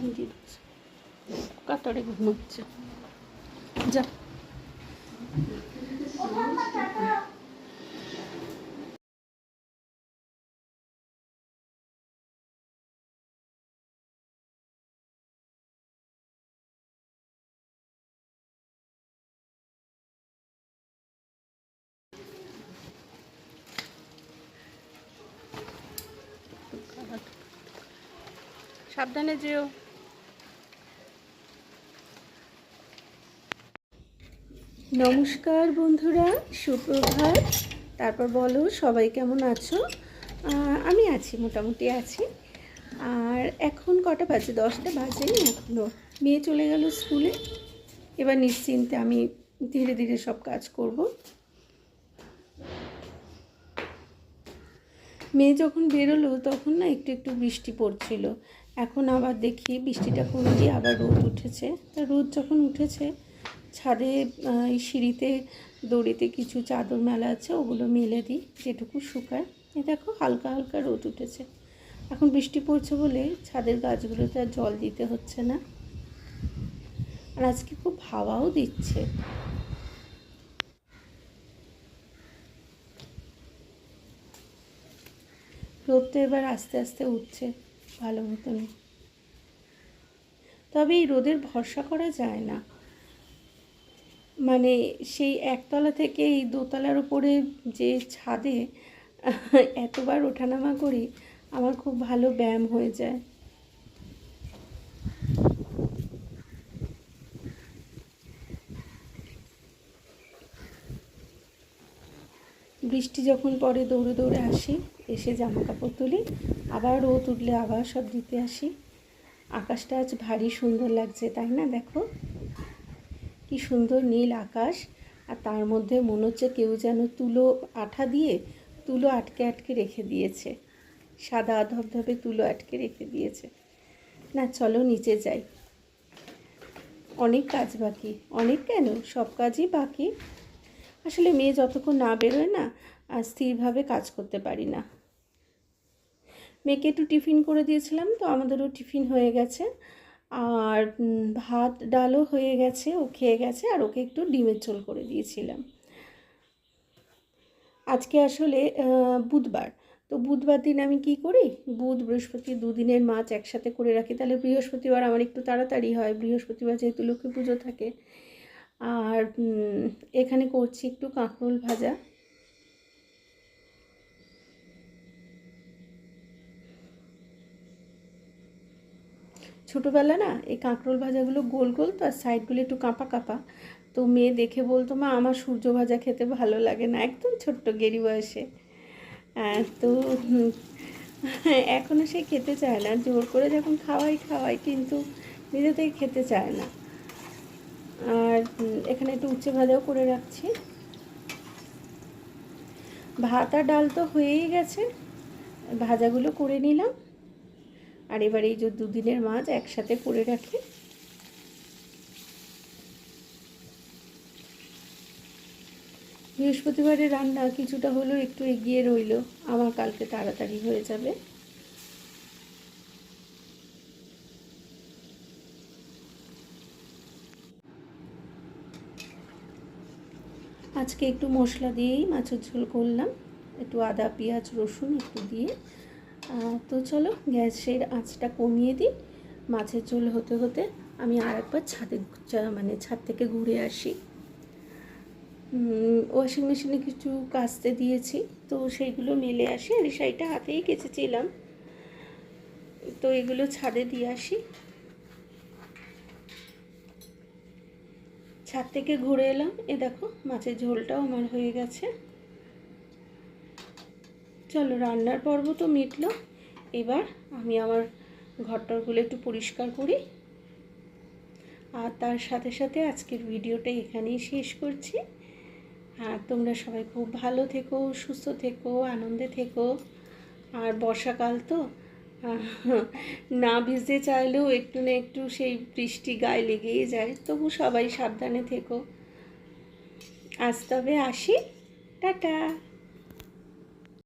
আমি দিয়ে দিচ্ছি। কাতারে ঘুমোচ্ছে যা। সাবধানে যেও। নমস্কার বন্ধুরা, সুপ্রভাত। তারপর বলো, সবাই কেমন আছো? আমি আছি, মোটামুটি আছি। আর এখন কটা বাজে? দশটা বাজেনি এখনও মেয়ে চলে গেল স্কুলে। এবার নিশ্চিন্তে আমি ধীরে ধীরে সব কাজ করব। মেয়ে যখন বেরোলো, তখন না একটু একটু বৃষ্টি পড়ছিল। এখন আবার দেখি বৃষ্টিটা কমে গিয়ে আবার রোদ উঠেছে। তা রোদ যখন উঠেছে ছাদে সিঁড়িতে, দড়িতে কিছু চাদর মেলা আছে, ওগুলো মেলে দিই, যেটুকু শুকায়। এই দেখো, হালকা হালকা রোদ উঠেছে। এখন বৃষ্টি পড়ছে বলে ছাদের গাছগুলোতে আর জল দিতে হচ্ছে না। আর আজকে খুব হাওয়াও দিচ্ছে। রোদটা এবার আস্তে আস্তে উঠছে, ভালো মতনই। তবে এই রোদের ভরসা করা যায় না। মানে সেই একতলা থেকে এই দোতলার উপরে যে ছাদে এতবার ওঠানামা করি, আমার খুব ভালো ব্যায়াম হয়ে যায়। বৃষ্টি যখন পরে দৌড়ে দৌড়ে আসি, এসে জামা কাপড় তুলি, আবার রোদ উঠলে আবার সব দিতে আসি। আকাশটা আজ ভারী সুন্দর লাগছে, তাই না? দেখো। কি সুন্দর নীল আকাশ। আর তার মধ্যে মনে হচ্ছে কেউ যেন তুলো আঠা দিয়ে তুলো আটকে আটকে রেখে দিয়েছে। সাদা ধবধবে তুলো আটকে রেখে দিয়েছে। না, চলো নিচে যাই। অনেক কাজ বাকি। অনেক কেন? সব কাজই বাকি। আসলে মেয়ে যতক্ষণ না বেরোয় না, আর স্থিরভাবে কাজ করতে পারি না। মেয়েকে একটু টিফিন করে দিয়েছিলাম, তো আমাদেরও টিফিন হয়ে গেছে। আর ভাত ডালও হয়ে গেছে, ও খেয়ে গেছে, আর ওকে একটু ডিমের ঝোল করে দিয়েছিলাম। আজকে আসলে বুধবার। তো বুধবার দিন আমি কি করি? বুধ, বৃহস্পতি দুদিনের মাছ একসাথে করে রাখি। তাহলে বৃহস্পতিবার আমার একটু তাড়াতাড়ি হয়। বৃহস্পতিবার যেহেতু লক্ষ্মী পুজো থাকে। আর এখানে করছি একটু কাঁকরোল ভাজা। ছোটোবেলা না এই কাঁকরোল ভাজাগুলো গোল গোল তো আর সাইডগুলো একটু কাঁপা কাঁপা। তো মেয়ে দেখে বলতো, মা, আমার সূর্য ভাজা খেতে ভালো লাগে না, একদম ছোট্ট গেরি বয়সে। তো এখনও সে খেতে চায় না, জোর করে যখন খাওয়াই খাওয়াই, কিন্তু নিজে থেকে খেতে চায় না। আর এখানে একটু উচ্ছে ভাজাও করে রাখছি। ভাত আর ডাল তো হয়েই গেছে, ভাজাগুলো করে নিলাম। আর এবার এই যে দুদিনের মাছ একসাথে করে রাখি। বৃহস্পতিবারের রান্না কিছুটা হলেও একটু এগিয়ে রইল। আমার কালকে তাড়াতাড়ি হয়ে যাবে। আজকে একটু মশলা দিয়েই মাছের ঝোল করলাম। একটু আদা, পেঁয়াজ, রসুন একটু দিয়ে তো চলো গ্যাসের আঁচটা কমিয়ে দিই। মাছের ঝোল হতে হতে আমি আর একবার ছাদে মানে ছাদ থেকে ঘুরে আসি। ওয়াশিং মেশিনে কিছু কাচতে দিয়েছি, তো সেইগুলো মেলে আসি। আর শাড়িটা হাতেই কেচেছিলাম। তো এগুলো ছাদে দিয়ে আসি। ছাদ থেকে ঘুরে এলাম। এ দেখো, মাছের ঝোলটাও আমার হয়ে গেছে। চলো, রান্নার পর্ব তো মিটলো। এবার আমি আমার ঘরটরগুলো একটু পরিষ্কার করি। আর তার সাথে সাথে আজকের ভিডিওটা এখানেই শেষ করছি। আর তোমরা সবাই খুব ভালো থেকো, সুস্থ থেকো, আনন্দে থেকো। আর বর্ষাকাল তো না ভিজতে চাইলেও একটু না একটু সেই বৃষ্টি গায়ে লেগেই যায়। তবু সবাই সাবধানে থেকো। আজ তবে আসি। টাটা!